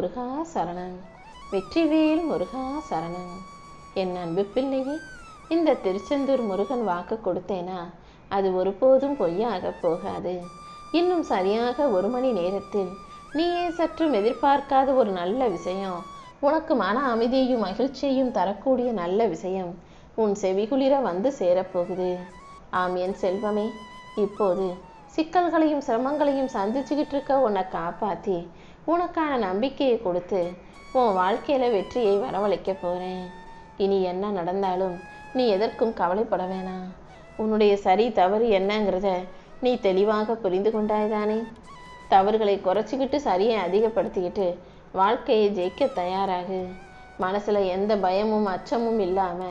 முருகா சரணன் வெற்றிவேல் முருகா சரணன் என் அன்பு பிள்ளையே இந்த திருச்செந்தூர் முருகன் வாக்கு கொடுத்தேனா? அது ஒருபோதும் பொய்யாக போகாது. இன்னும் சரியாக ஒரு மணி நேரத்தில் நீயே சற்றும் எதிர்பார்க்காத ஒரு நல்ல விஷயம் உனக்கு மன அமைதியையும் மகிழ்ச்சியையும் தரக்கூடிய நல்ல விஷயம் உன் செவிகுளிர வந்து சேரப்போகுது. ஆம் என் செல்வமே. இப்போது சிக்கல்களையும் சிரமங்களையும் சந்திச்சுக்கிட்டு இருக்க உன்னை காப்பாற்றி உனக்கான நம்பிக்கையை கொடுத்து உன் வாழ்க்கையில வெற்றியை வரவழைக்க போறேன். இனி என்ன நடந்தாலும் நீ எதற்கும் கவலைப்பட வேணாம். உன்னுடைய சரி தவறு என்னங்கிறத நீ தெளிவாக புரிந்து கொண்டாய்தானே? தவறுகளை குறைச்சிக்கிட்டு சரியை அதிகப்படுத்திக்கிட்டு வாழ்க்கையை ஜெயிக்க தயாராகு. மனசுல எந்த பயமும் அச்சமும் இல்லாம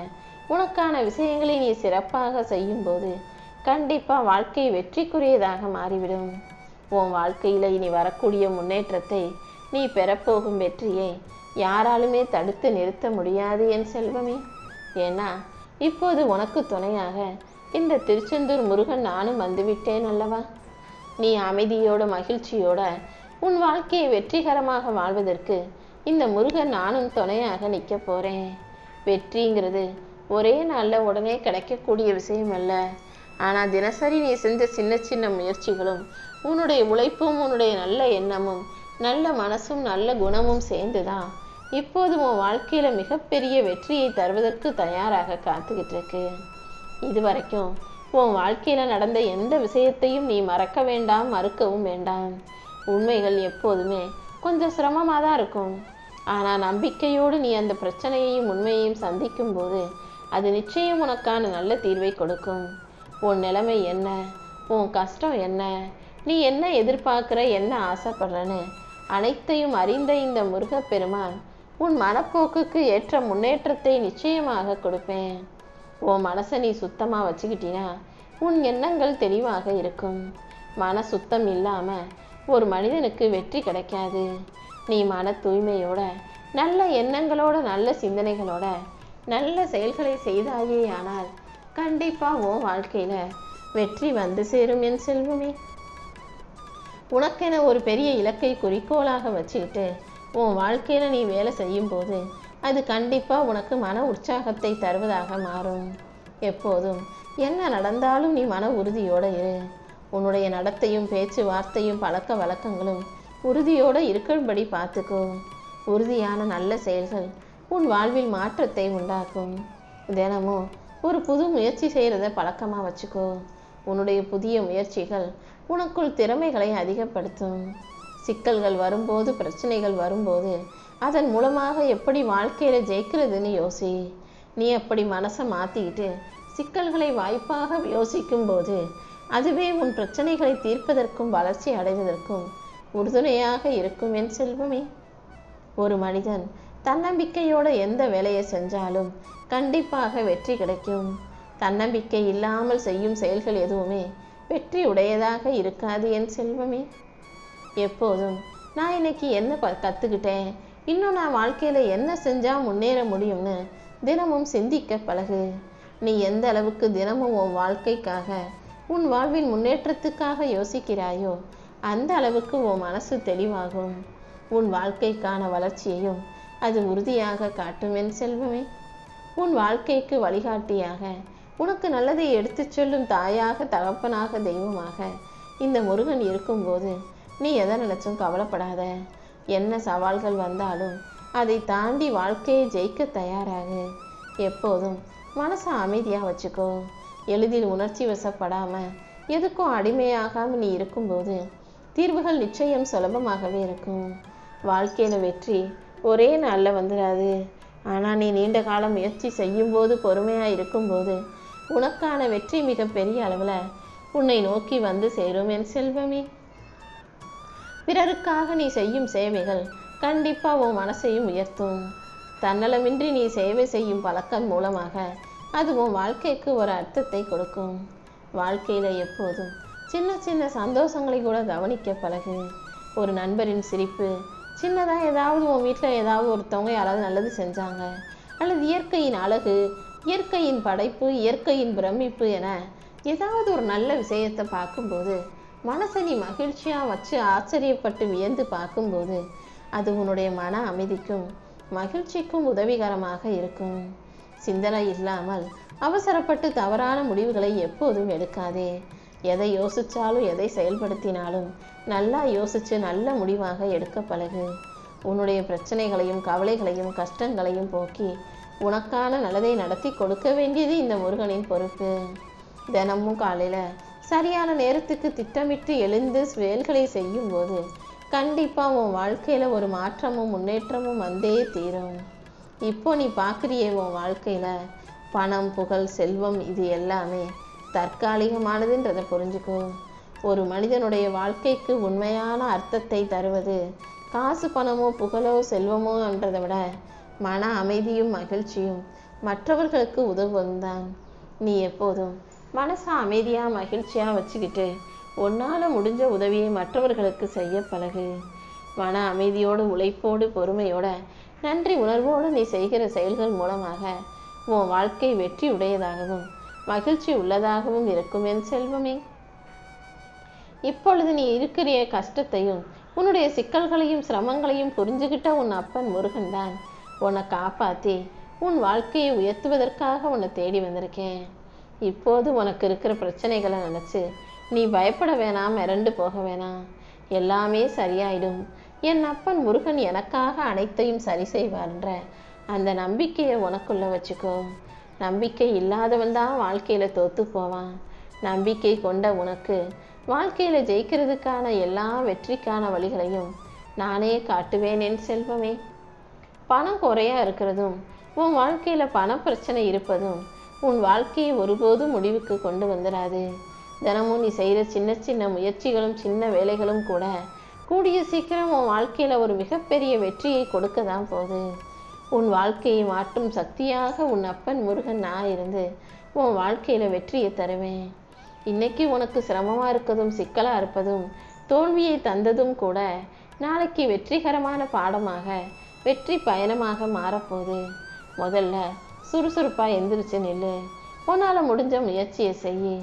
உனக்கான விஷயங்களை நீ சிறப்பாக செய்யும்போது கண்டிப்பா வாழ்க்கை வெற்றிக்குரியதாக மாறிவிடும். உன் வாழ்க்கையில் இனி வரக்கூடிய முன்னேற்றத்தை நீ பெறப்போகும் வெற்றியை யாராலுமே தடுத்து நிறுத்த முடியாது என் செல்வமே. ஏன்னா இப்போது உனக்கு துணையாக இந்த திருச்செந்தூர் முருகன் நானும் வந்துவிட்டேன் அல்லவா? நீ அமைதியோட மகிழ்ச்சியோட உன் வாழ்க்கையை வெற்றிகரமாக வாழ்வதற்கு இந்த முருகன் நானும் துணையாக நிற்க போகிறேன் வெற்றிங்கிறது ஒரே நாளில் உடனே கிடைக்கக்கூடிய விஷயம் அல்ல. ஆனால் தினசரி நீ செஞ்ச சின்ன சின்ன முயற்சிகளும் உன்னுடைய உழைப்பும் உன்னுடைய நல்ல எண்ணமும் நல்ல மனசும் நல்ல குணமும் சேர்ந்துதான் இப்போது உன் வாழ்க்கையில் மிகப்பெரிய வெற்றியை தருவதற்கு தயாராக காத்துக்கிட்டு இருக்கு இது வரைக்கும் உன் வாழ்க்கையில் நடந்த எந்த விஷயத்தையும் நீ மறக்க வேண்டாம் மறுக்கவும் வேண்டாம். உண்மைகள் எப்போதுமே கொஞ்சம் சிரமமாக தான் இருக்கும். ஆனால் நம்பிக்கையோடு நீ அந்த பிரச்சனையையும் உண்மையையும் சந்திக்கும் போது அது நிச்சயம் உனக்கான நல்ல தீர்வை கொடுக்கும். உன் நிலைமை என்ன? உன் கஷ்டம் என்ன? நீ என்ன எதிர்பார்க்குற என்ன ஆசைப்படுறன்னு? அனைத்தையும் அறிந்த இந்த முருகப்பெருமான் உன் மனப்போக்குக்கு ஏற்ற முன்னேற்றத்தை நிச்சயமாக கொடுப்பேன். உன் மனசை நீ சுத்தமாக வச்சுக்கிட்டினா உன் எண்ணங்கள் தெளிவாக இருக்கும். மன சுத்தம் இல்லாமல் ஒரு மனிதனுக்கு வெற்றி கிடைக்காது. நீ மன தூய்மையோட நல்ல எண்ணங்களோட நல்ல சிந்தனைகளோட நல்ல செயல்களை செய்தாயே ஆனால் கண்டிப்பாக உன் வாழ்க்கையில் வெற்றி வந்து சேரும் என் செல்வமே. உனக்கென ஒரு பெரிய இலக்கை குறிக்கோளாக வச்சுக்கிட்டு உன் வாழ்க்கையில் நீ வேலை செய்யும் போது அது கண்டிப்பாக உனக்கு மன உற்சாகத்தை தருவதாக மாறும். எப்போதும் என்ன நடந்தாலும் நீ மன உறுதியோடு இரு. உன்னுடைய நடத்தையும் பேச்சு வார்த்தையும் பழக்க வழக்கங்களும் உறுதியோடு இருக்கும்படி பார்த்துக்கோ. உறுதியான நல்ல செயல்கள் உன் வாழ்வில் மாற்றத்தை உண்டாக்கும். தினமும் ஒரு புது முயற்சி செய்கிறத பழக்கமாக வச்சுக்கோ. உன்னுடைய புதிய முயற்சிகள் உனக்குள் திறமைகளை அதிகப்படுத்தும். சிக்கல்கள் வரும்போது பிரச்சனைகள் வரும்போது அதன் மூலமாக எப்படி வாழ்க்கையில ஜெயிக்கிறதுன்னு யோசி. நீ அப்படி மனசை மாற்றிக்கிட்டு சிக்கல்களை வாய்ப்பாக யோசிக்கும்போது அதுவே உன் பிரச்சனைகளை தீர்ப்பதற்கும் வளர்ச்சி அடைவதற்கும் உறுதுணையாக இருக்கும் என் செல்வமே. ஒரு மனிதன் தன்னம்பிக்கையோட எந்த வேலையை செஞ்சாலும் கண்டிப்பாக வெற்றி கிடைக்கும். தன்னம்பிக்கை இல்லாமல் செய்யும் செயல்கள் எதுவுமே வெற்றி உடையதாக இருக்காது என் செல்வமே. எப்போதும் நான் இன்னைக்கு என்ன ப கற்றுக்கிட்டேன் இன்னும் நான் வாழ்க்கையில் என்ன செஞ்சால் முன்னேற முடியும்னு தினமும் சிந்திக்க பழகு. நீ எந்த அளவுக்கு தினமும் உன் வாழ்க்கைக்காக உன் வாழ்வின் முன்னேற்றத்துக்காக யோசிக்கிறாயோ அந்த அளவுக்கு உன் மனசு தெளிவாகும். உன் வாழ்க்கைக்கான வளர்ச்சியையும் அது உறுதியாக காட்டும் என் செல்வமே. உன் வாழ்க்கைக்கு வழிகாட்டியாக. உனக்கு நல்லதை எடுத்துச் சொல்லும் தாயாக தகப்பனாக தெய்வமாக. இந்த முருகன் இருக்கும்போது நீ எதை நினைச்சும் கவலைப்படாத. என்ன சவால்கள் வந்தாலும் அதை தாண்டி வாழ்க்கையை ஜெயிக்க தயாராகு. எப்போதும் மனசை அமைதியாக வச்சுக்கோ. எளிதில் உணர்ச்சி வசப்படாமல் எதுக்கும் அடிமையாகாமல் நீ இருக்கும்போது தீர்வுகள் நிச்சயம் சுலபமாகவே இருக்கும். வாழ்க்கையில் வெற்றி ஒரே நாளில் வந்துடாது. ஆனால் நீ நீண்ட காலம் முயற்சி செய்யும்போது பொறுமையாக இருக்கும்போது உனக்கான வெற்றி மிக பெரிய அளவில் உன்னை நோக்கி வந்து சேரும் என் செல்வமே. பிறருக்காக நீ செய்யும் சேவைகள் கண்டிப்பாக உன் மனசையும் உயர்த்தும். தன்னலமின்றி நீ சேவை செய்யும் பழக்கம் மூலமாக அது உன் வாழ்க்கைக்கு ஒரு அர்த்தத்தை கொடுக்கும். வாழ்க்கையில் எப்போதும் சின்ன சின்ன சந்தோஷங்களை கூட கவனிக்க பழகு. ஒரு நண்பரின் சிரிப்பு சின்னதாக ஏதாவது உன் வீட்டில் ஏதாவது ஒருத்தவங்க யாராவது நல்லது செஞ்சாங்க? அல்லது இயற்கையின் அழகு இயற்கையின் படைப்பு இயற்கையின் பிரமிப்பு என ஏதாவது ஒரு நல்ல விஷயத்தை பார்க்கும்போது மனசை நீ மகிழ்ச்சியாக வச்சு ஆச்சரியப்பட்டு வியந்து பார்க்கும்போது அது உன்னுடைய மன அமைதிக்கும் மகிழ்ச்சிக்கும் உதவிகரமாக இருக்கும். சிந்தனை இல்லாமல் அவசரப்பட்டு தவறான முடிவுகளை எப்போதும் எடுக்காதே. எதை யோசித்தாலும் எதை செயல்படுத்தினாலும் நல்லா யோசித்து நல்ல முடிவாக எடுக்க பழகு. உன்னுடைய பிரச்சனைகளையும் கவலைகளையும் கஷ்டங்களையும் போக்கி உனக்கான நல்லதை நடத்தி கொடுக்க வேண்டியது இந்த முருகனின் பொறுப்பு. தினமும் காலையில் சரியான நேரத்துக்கு திட்டமிட்டு எழுந்து செயல்களை செய்யும்போது கண்டிப்பாக உன் வாழ்க்கையில் ஒரு மாற்றமும் முன்னேற்றமும் வந்தே தீரும். இப்போ நீ பார்க்குறியே உன் வாழ்க்கையில். பணம் புகழ் செல்வம் இது எல்லாமே தற்காலிகமானதுன்றதை புரிஞ்சுக்கோ. ஒரு மனிதனுடைய வாழ்க்கைக்கு உண்மையான அர்த்தத்தை தருவது காசு பணமோ புகழோ செல்வமோ என்றதை விட மன அமைதியும் மகிழ்ச்சியும் மற்றவர்களுக்கு உதவுவதுதான் நீ எப்போதும் மனசை அமைதியாக மகிழ்ச்சியாக வச்சுக்கிட்டு உன்னால் முடிஞ்ச உதவியை மற்றவர்களுக்கு செய்ய பழகு. மன அமைதியோடு உழைப்போடு பொறுமையோட நன்றி உணர்வோடு நீ செய்கிற செயல்கள் மூலமாக உன் வாழ்க்கை வெற்றி உடையதாகவும் மகிழ்ச்சி உள்ளதாகவும் இருக்கும் என் செல்வமே. இப்பொழுது நீ இருக்கிற கஷ்டத்தையும் உன்னுடைய சிக்கல்களையும் சிரமங்களையும் புரிஞ்சுக்கிட்ட உன் அப்பன் முருகன் தான். உன்னை காப்பாற்றி உன் வாழ்க்கையை உயர்த்துவதற்காக உன்னை தேடி வந்திருக்கேன். இப்போது உனக்கு இருக்கிற பிரச்சனைகளை நினச்சி நீ பயப்பட வேணாம் மிரண்டு போக வேணாம். எல்லாமே சரியாயிடும். என் அப்பன் முருகன் எனக்காக அனைத்தையும் சரி செய்வார்ன்ற அந்த நம்பிக்கையை உனக்குள்ள வச்சுக்கோ. நம்பிக்கை இல்லாதவன் தான் வாழ்க்கையில் தோற்று போவான். நம்பிக்கை கொண்ட உனக்கு வாழ்க்கையில் ஜெயிக்கிறதுக்கான எல்லா வெற்றிக்கான வழிகளையும் நானே காட்டுவேன் என் செல்வமே. பணம் குறையா இருக்கிறதும் உன் வாழ்க்கையில் பண பிரச்சனை இருப்பதும் உன் வாழ்க்கையை ஒருபோதும் முடிவுக்கு கொண்டு வந்துடாது தினமும் நீ செய்கிற சின்ன சின்ன முயற்சிகளும் சின்ன வேலைகளும் கூட கூடிய சீக்கிரம் உன் வாழ்க்கையில் ஒரு மிகப்பெரிய வெற்றியை கொடுக்க தான் போகுது. உன் வாழ்க்கையை மாற்றும் சக்தியாக உன் அப்பன் முருகன் நான் இருந்து உன் வாழ்க்கையில் வெற்றியை தருவேன். இன்னைக்கு உனக்கு சிரமமாக இருக்கதும் சிக்கலாக இருப்பதும் தோல்வியை தந்ததும் கூட நாளைக்கு வெற்றிகரமான பாடமாக வெற்றி பயணமாக மாறப்போகுது. முதல்ல சுறுசுறுப்பாக எந்திரிச்சு நில்லு. உன்னால் முடிஞ்ச முயற்சியை செய்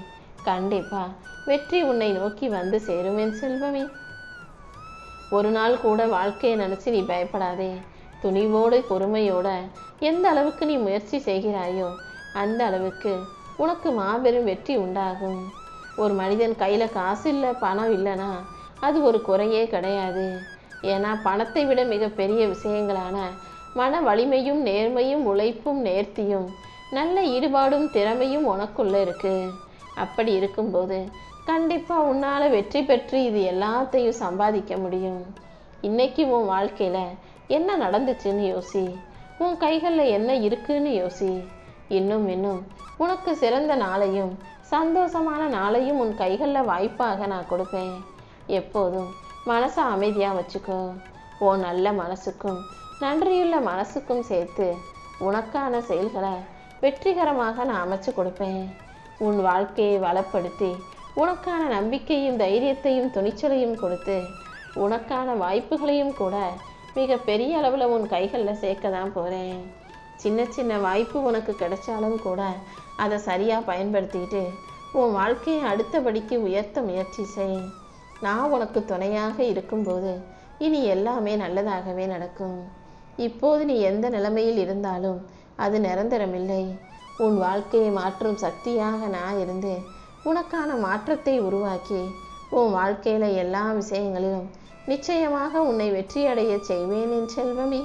கண்டிப்பா வெற்றி உன்னை நோக்கி வந்து சேரும் செல்வமே. ஒரு நாள் கூட வாழ்க்கையை நினச்சி நீ பயப்படாதே. துணிவோடு பொறுமையோட எந்த அளவுக்கு நீ முயற்சி செய்கிறாயோ அந்த அளவுக்கு உனக்கு மாபெரும் வெற்றி உண்டாகும். ஒரு மனிதன் கையில் காசு இல்லை பணம் இல்லைன்னா அது ஒரு குறையே கிடையாது. ஏன்னா பணத்தை விட மிகப்பெரிய விஷயங்களான மன வலிமையும் நேர்மையும் உழைப்பும் நேர்த்தியும் நல்ல ஈடுபாடும் திறமையும் உனக்குள்ளே இருக்கு. அப்படி இருக்கும்போது கண்டிப்பாக உன்னால் வெற்றி பெற்று இது எல்லாத்தையும் சம்பாதிக்க முடியும். இன்னைக்கு உன் வாழ்க்கையில் என்ன நடந்துச்சுன்னு யோசி. உன் கைகளில் என்ன இருக்குன்னு யோசி. இன்னும் இன்னும். உனக்கு சிறந்த நாளையும் சந்தோஷமான நாளையும் உன் கைகளில் வாய்ப்பாக நான் கொடுப்பேன். எப்போதும் மனசை அமைதியாக வச்சுக்கோ. உன் நல்ல மனசுக்கும் நன்றியுள்ள மனசுக்கும் சேர்த்து உனக்கான செயல்களை வெற்றிகரமாக நான் அமைச்சு கொடுப்பேன். உன் வாழ்க்கையை வளப்படுத்தி உனக்கான நம்பிக்கையும் தைரியத்தையும் துணிச்சலையும் கொடுத்து உனக்கான வாய்ப்புகளையும் கூட மிக பெரிய அளவில் உன் கைகளில் சேர்க்க தான் போகிறேன் சின்ன சின்ன வாய்ப்பு உனக்கு கிடைச்சாலும் கூட அதை சரியாக பயன்படுத்திக்கிட்டு உன் வாழ்க்கையை அடுத்தபடிக்கு உயர்த்த முயற்சி செய். நான் உனக்கு துணையாக இருக்கும்போது இனி எல்லாமே நல்லதாகவே நடக்கும். இப்போது நீ எந்த நிலைமையில் இருந்தாலும் அது நிரந்தரமில்லை. உன் வாழ்க்கையை மாற்றும் சக்தியாக நான் இருந்து உனக்கான மாற்றத்தை உருவாக்கி உன் வாழ்க்கையில் எல்லா விஷயங்களிலும் நிச்சயமாக உன்னை வெற்றியடைய செய்வேன் என் செல்வமே.